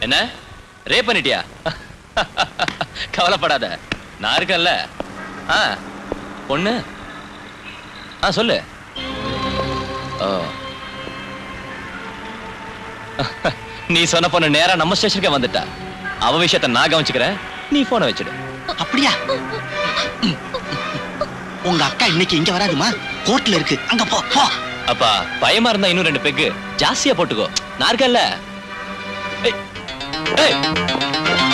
என்ன? ரேப் பண்ணிட்டியா? கவலைப்படாத. நான் இருக்கேன்ல. ஆ பொண்ணு? ஆ சொல்லு. ஓ. நீ சொன்ன பொண்ணு நேரா நம்ம ஸ்டேஷனுக்கே வந்துட்டா. அவ விஷயத்த நான் கவனிச்சுக்கிறேன். நீ போனை வச்சிடு. அப்படியா? உங்க அக்கா இன்னைக்கு இங்க வராதுமா? கோர்ட்ல இருக்கு. அங்க போ. அப்பா பயமா இருந்தா இன்னும் ரெண்டு பெக்கு. ஜாஸ்தியா போட்டுக்கோ. நான் இருக்கேன்ல. ஏய்,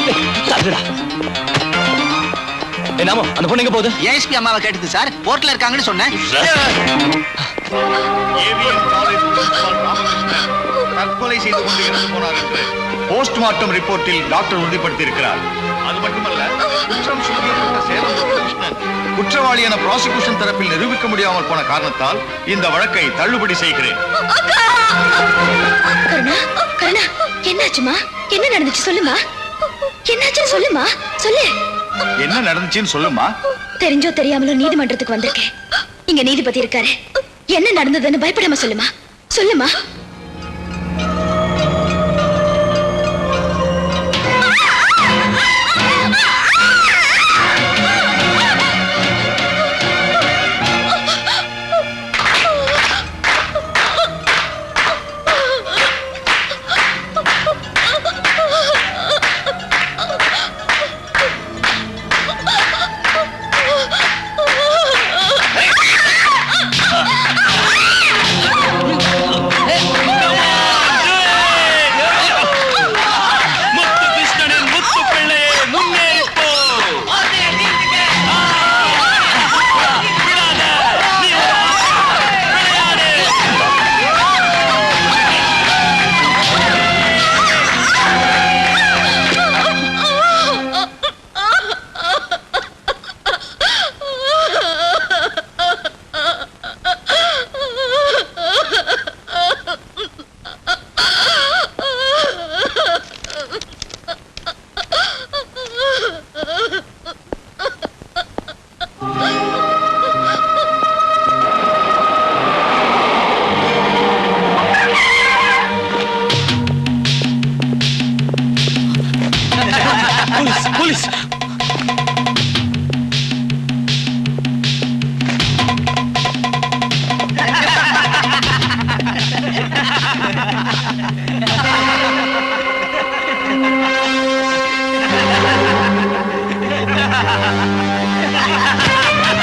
ஏய், தள்ளுடா. ஏய், நாமோ, அந்த பொண்ணு எங்க போகுது ஏஎஸ்பி அம்மாவை கேட்டது சார் கோர்ட்ல இருக்காங்கன்னு சொன்னேன் ஏவிஎம் காலேஜ் பிரின்சிபால் ராமகிருஷ்ணன் தற்கொலை செய்து கொண்டு இறந்து போனார் என்று போஸ்ட்மார்ட்டம் ரிப்போர்ட்டில் டாக்டர் உறுதிப்படுத்தி இருக்கிறார் அது மட்டுமல்ல குற்றம் சுமத்தப்பட்ட சேலம் கிருஷ்ணன் குற்றவாளி என ப்ராசிக்யூஷன் தரப்பில் நிரூபிக்க முடியாமல் போன காரணத்தால் இந்த வழக்கை தள்ளுபடி செய்கிறேன் கருணா என்னாச்சுமா? என்ன நடந்துச்சு சொல்லுமா? என்னாச்சுன்னு சொல்லுமா? சொல்லு. என்ன நடந்துச்சுன்னு சொல்லுமா? தெரிஞ்சோ தெரியாமலோ நீதிமன்றத்துக்கு வந்திருக்கேன். இங்க நீதிபதி இருக்காரு. என்ன நடந்ததுன்னு பயப்படாம சொல்லுமா? சொல்லுமா? போலீஸ் போலீஸ்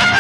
ஆ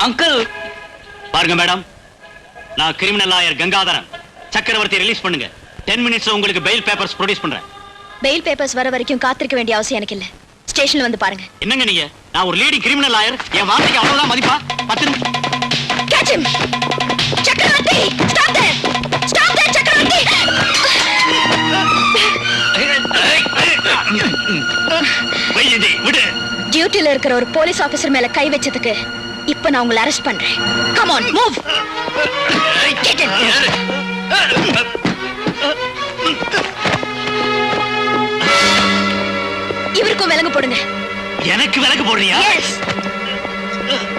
அங்கிள் பாருங்க மேடம் நான் criminal lawyer Gangadharan Chakravarthy release பண்ணுங்க டென் மினிட்ஸ்ல உங்களுக்கு பெயில் பேப்பர்ஸ் ப்ரொடியூஸ் பண்றேன் பெயில் பேப்பர்ஸ் வர வரைக்கும் காத்திருக்க வேண்டிய அவசியம் எனக்கு இல்ல ஸ்டேஷன்ல வந்து பாருங்க என்னங்க நீங்க நான் ஒரு லேடி கிரிமினல் லாயர் என் வார்த்தைக்கு அவ்வளவுதான் மதிப்பா பத்து நிமிஷம்! சக்கரவர்த்தி ஸ்டாப் தேர் ஸ்டாப் தேர் சக்கரவர்த்தி வைஜெயந்தி விடு டியூட்டில இருக்கிற ஒரு போலீஸ் ஆபீசர் மேல கை வச்சதுக்கு இப்ப நான் உங்களை அரெஸ்ட் பண்றேன். Come on move get it இவருக்கும் விலங்கு போடுங்க. எனக்கு விலக்கு போடுறியா? எஸ்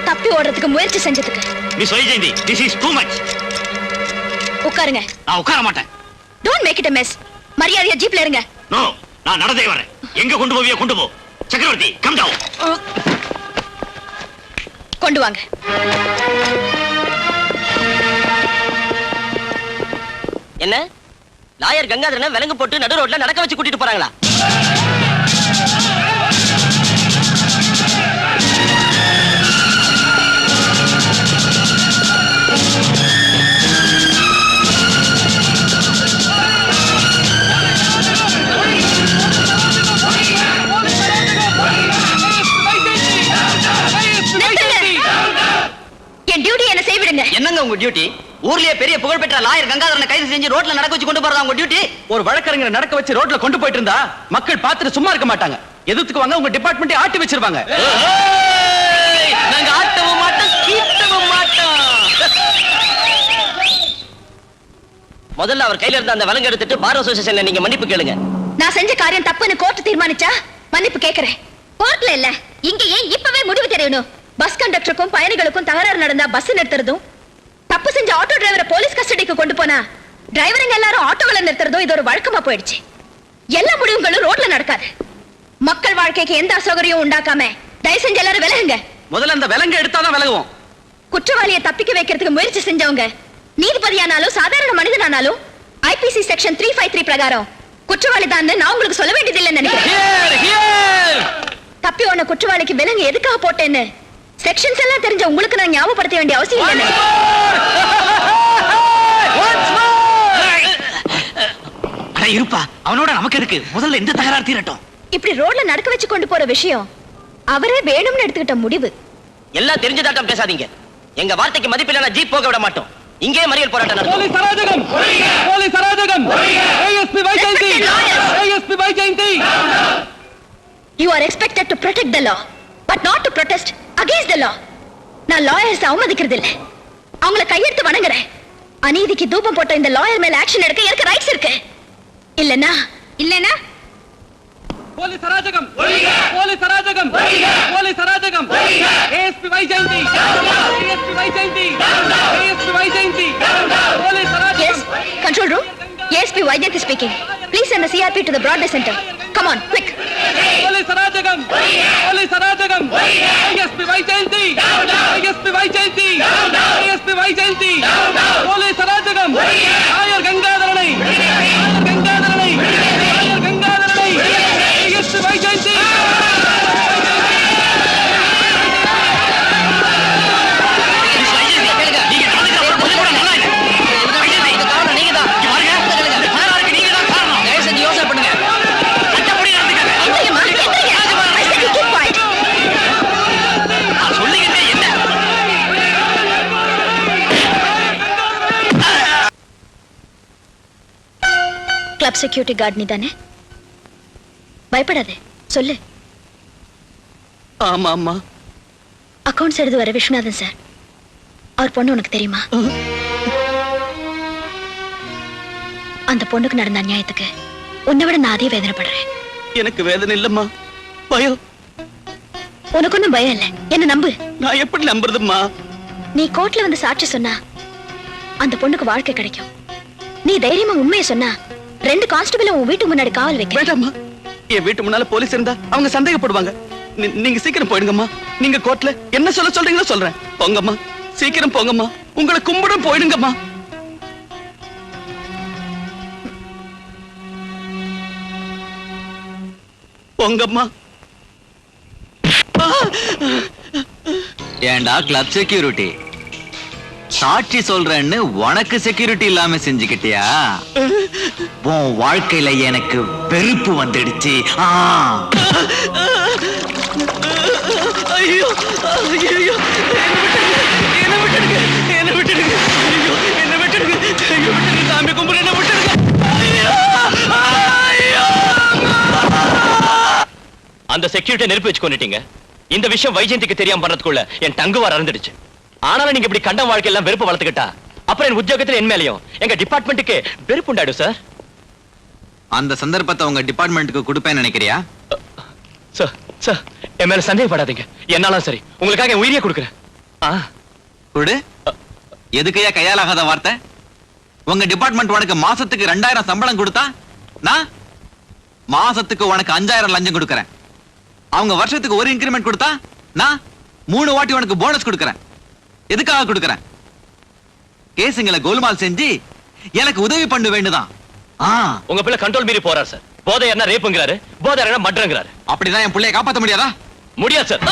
தப்பி ஓடுறதுக்கு முயற்சி செஞ்சதுக்கு. Miss Vaijayanthi this is too much உட்காருங்க. நான் உட்கார மாட்டேன். Don't make it a mess. மரியாதையா ஜீப்ல இருங்க. நோ நான் நடந்தே வரேன். எங்க கொண்டு போவியோ கொண்டு போ. சக்கரவர்த்தி கம் டவுன் கொண்டு வாங்க. என்ன? லாயர் கங்காதரனை விலங்கு போட்டு நடு ரோட்ல நடக்க வச்சு கூட்டிட்டு போறாங்களா? டியூட்டி ஊர்லயே பெரிய புகழ்பெற்ற லாயர் கங்காதரனை கைது செஞ்சு ரோட்ல நடக்க வச்சு கொண்டு போறதா உங்க டியூட்டி ஒரு வழக்கறிஞரை நடக்க வச்சு ரோட்ல கொண்டு போயிட்டு இருந்தா மக்கள் பார்த்துட்டு சும்மா இருக்க மாட்டாங்க. எதிர்த்துக்கு வாங்க உங்க டிபார்ட்மெண்ட்டே ஆட்டி வச்சிருவாங்க. நாங்க ஆட்டவும் மாட்டோம் கீட்டவும் மாட்டோம். முதல்ல அவர் கையில இருந்த அந்த வழங்க எடுத்துட்டு பார் அசோசியேஷன்ல நீங்க மன்னிப்பு கேளுங்க. நான் செஞ்ச காரியம் தப்புன்னு கோர்ட் தீர்மானிச்சா மன்னிப்பு கேக்குறேன். கோர்ட்ல இல்ல இங்க ஏன் இப்பவே முடிவு தெரியணும். பஸ் கண்டக்டருக்கும் பயணிகளுக்கும் தகராறு நடந்தா பஸ் நிறுத்துறதும் தப்பு செஞ்ச ஆட்டோ டிரைவரை போலீஸ் கஸ்டடிக்கு கொண்டு போனா டிரைவருங்க எல்லாரும் ஆட்டோகளை நிறுத்துறதும் இது ஒரு வழக்கமா போயிடுச்சு. எல்லா முடிவுகளும் ரோட்ல நடக்காது. மக்கள் வாழ்க்கைக்கு எந்த அசௌகரியம் உண்டாக்காம தயவு செஞ்சு எல்லாரும் விலகுங்க. முதல்ல அந்த விலங்கு எடுத்தாதான் விலகுவோம். குற்றவாளியை தப்பிக்க வைக்கிறதுக்கு முயற்சி செஞ்சவங்க நீதிபதியானாலும் சாதாரண மனிதனானாலும் IPC section three five three பிரகாரம் குற்றவாளி தான் நான் உங்களுக்கு சொல்ல வேண்டியதில்லைன்னு நினைக்கிறேன். தப்பி ஓன குற்றவாளிக்கு விலங்கு எதுக்காக போட்டேன்னு செக்ஷன்ஸ் எல்லாம் தெரிஞ்ச உங்களுக்கு நான் ஞாபகப்படுத்த வேண்டிய அவசியம் இல்லை. அட இருப்பா அவனோட நமக்கு எதுக்கு முதல்ல இந்த தகராறு தீரட்டும். இப்படி ரோட்ல நடக்க வச்சு கொண்டு போற விஷயம் அவரே வேணும்னு எடுத்துக்கிட்ட முடிவு. எல்லாம் தெரிஞ்சதாட்டம் பேசாதீங்க. எங்க வார்த்தைக்கு மதிப்பில்லை ஜீப் போக விட மாட்டோம். இங்கே மறியல் போராட்டம் அராஜகம்! போலீஸ் அராஜகம்! ASP Respected lawyers. ASP Vaijayanthi you are expected to protect the law but not to protest against the law நான் லாயர்ஸ் அவமதிக்கிறது இல்ல அவங்கள கையெடுத்து வணங்குறேன். அநீதிக்கு தூபம் போட்ட இந்த லாயர் மேல ஆக்ஷன் எடுக்க எனக்கு ரைட்ஸ் இருக்கு. இல்லனா இல்லனா போலீஸ் அராஜகம். போலீஸ் அராஜகம். போலீஸ் அராஜகம். ASP Vaijayanthi. ASP Vaijayanthi. ASP Vaijayanthi. Police S அராஜகம் control room ASP Vaijayanthi speaking please send the CRP to the Broadway Center. Come on, quick. Police அராஜகம். போலீஸ் அராஜகம் ASP Vaijayanthi ASP Vaijayanthi ASP Vaijayanthi police அராஜகம் ஆயர் கங்காதரனை security guard நீ தானே பயப்படாதே. சொல்லு. ஆமா ஆமா அக்கவுண்ட்ஸ் எழுது வர விஸ்வநாதன் சார். அவர் பொண்ணு உனக்கு தெரியுமா? அந்த பொண்ணுக்கு நடந்த அநியாயத்துக்கு உன்னை விட நான் அதே வேதனைப்படுறேன். எனக்கு வேதனை இல்லம்மா. பயம். உனக்கு ஒன்றும் பயம் இல்லை. என்ன நம்பு? நான் எப்படி நம்புறதும்மா? நீ கோர்ட்ல வந்து சாட்சி சொன்னா அந்த பொண்ணுக்கு வாழ்க்கை கிடைக்கும். நீ தைரியமா உண்மையை சொன்னா ரெண்டு கான்ஸ்டபிள் உன் வீட்டுக்கு முன்னாடி காவல் வைக்க. வேண்டாம்மா. என் வீட்டு முன்னால போலீஸ் இருந்தா அவங்க சந்தேகப்படுவாங்க. நீங்க சீக்கிரம் போயிடுங்கம்மா. நீங்க கோர்ட்ல என்ன சொல்ல சொல்றீங்களோ சொல்றேன். போங்கம்மா. சீக்கிரம் போங்கம்மா. உங்களை கும்பிடும் போயிடுங்கம்மா. போங்கம்மா! ஏண்டா கிளப் செக்யூரிட்டி சாட்சி சொல்றேன்னு உனக்கு செக்யூரிட்டி இல்லாம செஞ்சுக்கிட்டியா? உன் வாழ்க்கையில எனக்கு வெறுப்பு வந்துடுச்சு. சாமி கும்பிடு என்ன அந்த செக்யூரிட்டி நெருப்பு வச்சு கொண்டுட்டீங்க இந்த விஷயம் வைஜெயந்திக்கு தெரியாம பண்ணதுக்குள்ள என் தங்குவார் அறந்துடுச்சு. ஆனாலும் நீங்க இப்படி கண்டம் வாழ்க்கையெல்லாம் வெறுப்பு வளர்த்துக்கிட்டா? அப்புறம் என் உத்தியோகத்துல என் மேலையும்? எங்க டிபார்ட்மெண்ட்டுக்கு வெறுப்பு உண்டாயிடும் சார் அந்த சந்தர்ப்பத்தை உங்க டிபார்ட்மெண்ட்டுக்கு கொடுப்பேன்னு நினைக்கிறியா? சார் சார் என் மேல சந்தேகப்படாதீங்க. என்னாலும் சரி. உங்களுக்காக என் உயிரியே கொடுக்குறேன். கொடு. எதுக்கையா கையாலாகாத வார்த்தை? உங்க டிபார்ட்மெண்ட் உனக்கு மாசத்துக்கு ரெண்டாயிரம் சம்பளம் கொடுத்தா? நான்? மாசத்துக்கு உனக்கு அஞ்சாயிரம் லஞ்சம் கொடுக்கறேன். அவங்க வருஷத்துக்கு ஒரு இன்கிரிமெண்ட் கொடுத்தா? நான்? மூணு வாட்டி உனக்கு போனஸ் கொடுக்கறேன். எதுக்காக கொடுக்கறேன் கேசுங்களை கோல்மால் செஞ்சு எனக்கு உதவி பண்ண வேண்டுதான். உங்க பிள்ளை கண்ட்ரோல் மீறி போறார் சார் போதை என்ன ரேப்புங்கிறாரு போதை என்ன மட்றங்கிறாரு அப்படிதான் என் பிள்ளைய காப்பாத்த முடியாதா? முடியாது சார்